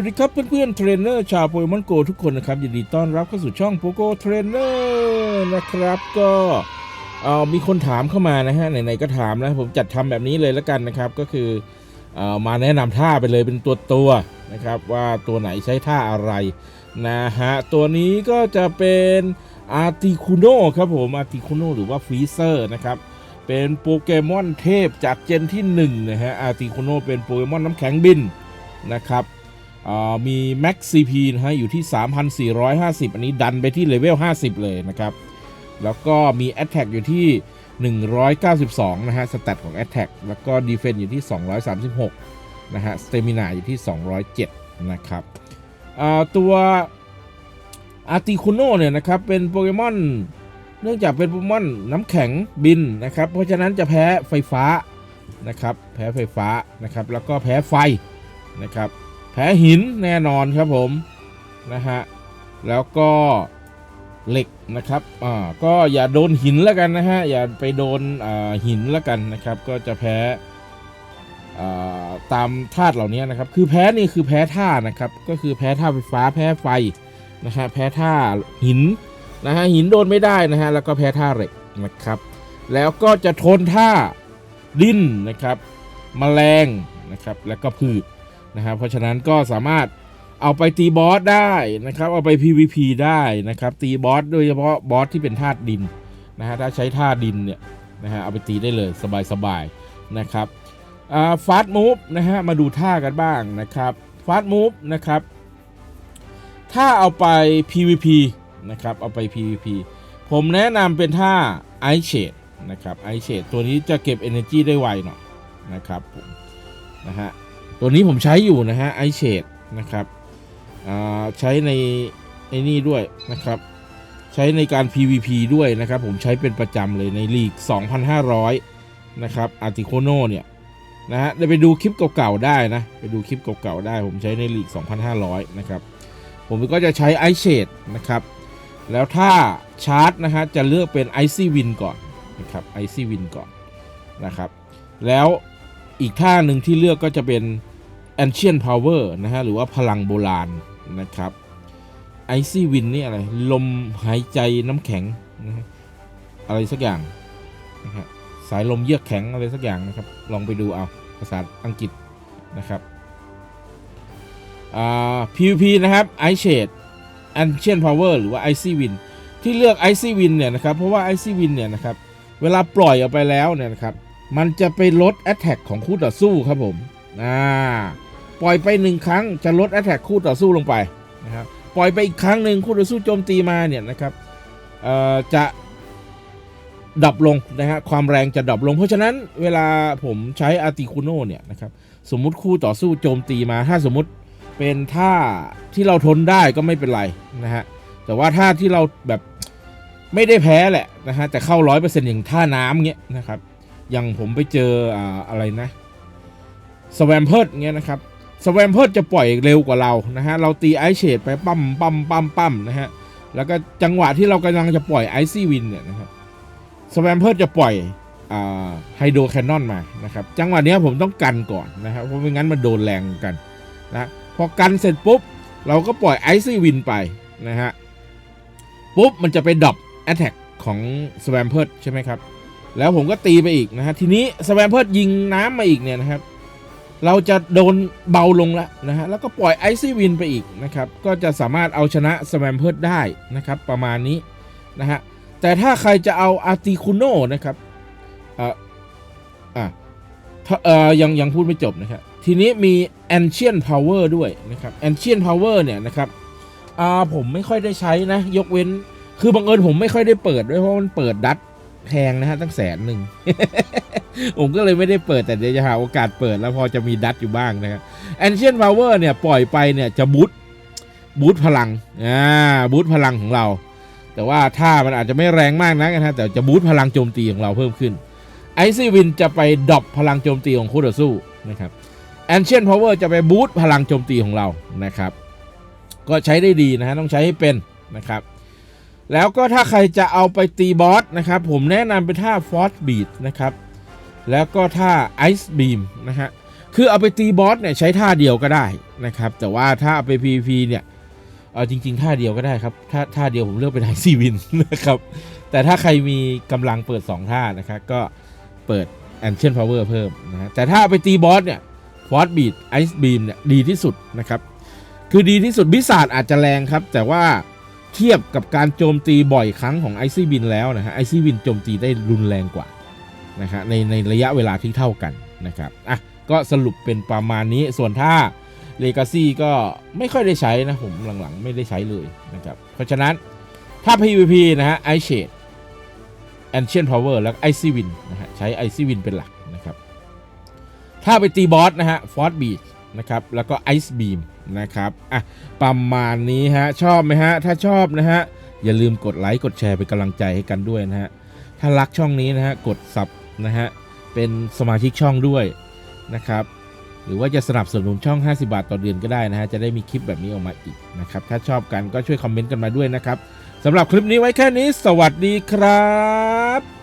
วัสดีครับเพื่อนๆเทรนเนอร์ชาวโปเกมอนโกทุกคนนะครับยินดีต้อนรับเข้าสู่ช่องโปโกเทรนเนอร์นะครับก็เออมีคนถามเข้ามานะฮะไหนๆก็ถามแล้วผมจัดทำแบบนี้เลยแล้วกันนะครับ ก็คือเออมาแนะนำท่าไปเลยเป็นตัวตัวนะครับว่าตัวไหนใช้ท่าอะไรนะฮะตัวนี้ก็จะเป็นอาร์ติคูโนครับผมอาร์ติคูโนหรือว่าฟีเซอร์นะครับเป็นโปเกมอนเทพจากเจนที่1นะฮะอาร์ติคูโนเป็นโปเกมอนน้ำแข็งบินนะครับ มี Max CP นะฮะอยู่ที่ 3,450 อันนี้ดันไปที่เลเวล 50 เลยนะครับ แล้วก็มี Attack อยู่ที่ 192 นะฮะ สแตทของ Attack แล้วก็ Defense อยู่ที่ 236 นะฮะ Stamina อยู่ที่ 207 นะครับตัวอาร์ติคุโนเนี่ยนะครับเป็นโปเกมอนเนื่องจากเป็นโปเกมอนน้ำแข็งบินนะครับ เพราะฉะนั้นจะแพ้ไฟฟ้านะครับ แพ้ไฟฟ้านะครับ แล้วก็แพ้ไฟนะครับ พ้หินแน่นอนครับผมนะฮะแล้วก็เหล็กนะครับอ่าก็อย่าโดนหินแล้วกันนะฮะอย่าไปโดนอ่าหินแล้วกันนะครับ ก็จะแพ้อ่าตามธาตุเหล่านี้นะครับ คือแพ้นี่คือแพ้ท่านะครับ ก็คือแพ้ท่าไฟฟ้าแพ้ไฟนะฮะแพ้ท่าหินนะฮะหินโดนไม่ได้นะฮะแล้วก็แพ้ท่าเหล็กนะครับ แล้วก็จะทนท่าดินนะครับแมลงนะครับ แล้วก็พืช นะครับ เพราะฉะนั้นก็สามารถเอาไปตีบอสได้นะครับ เอาไป PVP ได้นะครับ ตีบอสโดยเฉพาะบอสที่เป็นธาตุดินนะฮะถ้าใช้ธาตุดินเนี่ยนะฮะเอาไปตีได้เลยสบายๆนะครับฟาสต์มูฟนะฮะมาดูท่ากันบ้างนะครับฟาสต์มูฟนะครับถ้าเอาไป PVP นะครับเอาไป PVP ผมแนะนำเป็นท่า Ice Shade นะครับ Ice Shade ตัวนี้จะเก็บ Energy ได้ไวหน่อยนะครับผมนะฮะ ตัวนี้ผมใช้อยู่นะฮะไอเชดนะครับใช้ในไอ้นี่ด้วยนะครับใช้ในการ PVP ด้วยนะครับผมใช้เป็นประจำเลยในลีก 2,500 นะครับอาร์ติโคโนเนี่ยนะฮะได้ไปดูคลิปเก่าๆได้นะ ไปดูคลิปเก่าๆได้ ผมใช้ในลีก 2,500 นะครับ ผมก็จะใช้ไอเชดนะครับ แล้วถ้าชาร์จนะฮะจะเลือกเป็นไอซี่วินก่อนนะครับไอซี่วินก่อนนะครับ แล้วอีกท่าหนึ่งที่เลือกก็จะเป็น Ancient Power นะฮะหรือว่าพลังโบราณนะครับ Icy Wind นี่อะไร ลมหายใจน้ำแข็งนะฮะอะไรสักอย่างนะฮะสายลมเยือกแข็งอะไรสักอย่างนะครับ ลองไปดูเอาภาษาอังกฤษนะครับอ่า PVP นะครับ Ice Shade Ancient Power หรือว่า Icy Wind ที่เลือก Icy Wind เนี่ยนะครับ เพราะว่า Icy Wind เนี่ยนะครับ เวลาปล่อยออกไปแล้วเนี่ยนะครับ มันจะไปลด Attack ของคู่ต่อสู้ครับผม อ่า ปล่อยไปหนึ่งครั้งจะลด Attack คู่ต่อสู้ลงไปนะครับปล่อยไปอีกครั้งหนึ่งคู่ต่อสู้โจมตีมาเนี่ยนะครับจะดับลงนะฮะความแรงจะดับลง เพราะฉะนั้นเวลาผมใช้อาร์ติคูโนเนี่ยนะครับสมมุติคู่ต่อสู้โจมตีมาถ้าสมมุติเป็นท่าที่เราทนได้ก็ไม่เป็นไรนะฮะแต่ว่าท่าที่เราแบบไม่ได้แพ้แหละนะฮะแต่เข้าร้อยเปอร์เซ็นต์อย่างท่าน้ำเงี้ยนะครับอย่างผมไปเจอออะไรนะสแวมเพิร์ดเงี้ยนะครับ สแวมเพิร์จะปล่อยเร็วกว่าเรานะฮะเราตีไอเชดไปปั๊มปั๊มปั๊มปั๊มนะฮะแล้วก็จังหวะที่เรากำลังจะปล่อยไอซี่วินเนี่ยนะครับสแวมเพิร์จะปล่อยไฮโดรแคนนอนมานะครับจังหวะนี้ผมต้องกันก่อนนะครับเพราะไม่งั้นมันโดนแรงกันนะพอกันเสร็จปุ๊บ เราก็ปล่อยไอซี่วินไปนะฮะปุ๊บมันจะไปดรอปแอตแทกของสแวมเพิร์ใช่ไหมครับแล้วผมก็ตีไปอีกนะฮะทีนี้สแวมเพิร์ยิงน้ำมาอีกเนี่ยนะครับ เราจะโดนเบาลงแล้วนะฮะ แล้วก็ปล่อยไอซี่วินไปอีกนะครับ ก็จะสามารถเอาชนะสแวมเพิร์ดได้นะครับ ประมาณนี้นะฮะ แต่ถ้าใครจะเอาอาร์ติคูโนนะครับอ่ออ่าเอ่อยังยังพูดไม่จบนะครับ ทีนี้มี Ancient Power ด้วยนะครับ Ancient Power เนี่ยนะครับอ่าผมไม่ค่อยได้ใช้นะ ยกเว้น คือบังเอิญผมไม่ค่อยได้เปิดด้วยเพราะมันเปิดดัต แพงนะฮะตั้งแสนหนึ่ง ผมก็เลยไม่ได้เปิดแต่เดี๋ยวจะหาโอกาสเปิดแล้วพอจะมีดัตอยู่บ้างนะครับ Ancient Power เนี่ยปล่อยไปเนี่ยจะบูตบูตพลังอ่าบูตพลังของเรา แต่ว่าถ้ามันอาจจะไม่แรงมากนักนะฮะแต่จะบูตพลังโจมตีของเราเพิ่มขึ้นไอซีวินจะไปดรอปพลังโจมตีของคู่ต่อสู้นะครับ Ancient Power จะไปบูตพลังโจมตีของเรานะครับ ก็ใช้ได้ดีนะฮะต้องใช้ให้เป็นนะครับ แล้วก็ถ้าใครจะเอาไปตีบอสนะครับ ผมแนะนำเป็นท่า Force Beat นะครับ แล้วก็ท่า Ice Beam นะฮะ คือเอาไปตีบอสเนี่ยใช้ท่าเดียวก็ได้นะครับ แต่ว่าถ้าเอาไป PVP เนี่ยเอาจริง ๆ ท่าเดียวก็ได้ครับถ้าท่าเดียวผมเลือกเป็นไอซีวินนะครับ แต่ถ้าใครมีกำลังเปิด 2 ท่านะครับก็เปิด Ancient Power เพิ่มนะฮะแต่ถ้าเอาไปตีบอสเนี่ยฟอสบีดไอซ์บีมเนี่ยดีที่สุดนะครับ คือดีที่สุดบิสาดอาจจะแรงครับ แต่ว่า เทียบกับการโจมตีบ่อยครั้งของไอซี่บินแล้วนะฮะไอซี่บินโจมตีได้รุนแรงกว่านะครับในในระยะเวลาที่เท่ากันนะครับอะก็สรุปเป็นประมาณนี้ส่วนถ้าเลกาซี่ก็ไม่ค่อยได้ใช้นะผมหลังๆ ไม่ได้ใช้เลยนะครับเพราะฉะนั้นถ้า PVP นะฮะไอเชด Ancient Power แล้วไอซีวินนะฮะใช้ไอซีวินเป็นหลักนะครับ ถ้าไปตีบอสนะฮะฟอสบีดนะครับแล้วก็ไอซ์บีม นะครับอะประมาณนี้ฮะชอบไหมฮะ ถ้าชอบนะฮะ อย่าลืมกดไลค์กดแชร์เป็นกำลังใจให้กันด้วยนะฮะ ถ้ารักช่องนี้นะฮะ กดสับนะฮะ เป็นสมาชิกช่องด้วยนะครับ หรือว่าจะสนับสนุนช่อง 50 บาทต่อเดือนก็ได้นะฮะ จะได้มีคลิปแบบนี้ออกมาอีกนะครับ ถ้าชอบกันก็ช่วยคอมเมนต์กันมาด้วยนะครับสำหรับคลิปนี้ไว้แค่นี้ สวัสดีครับ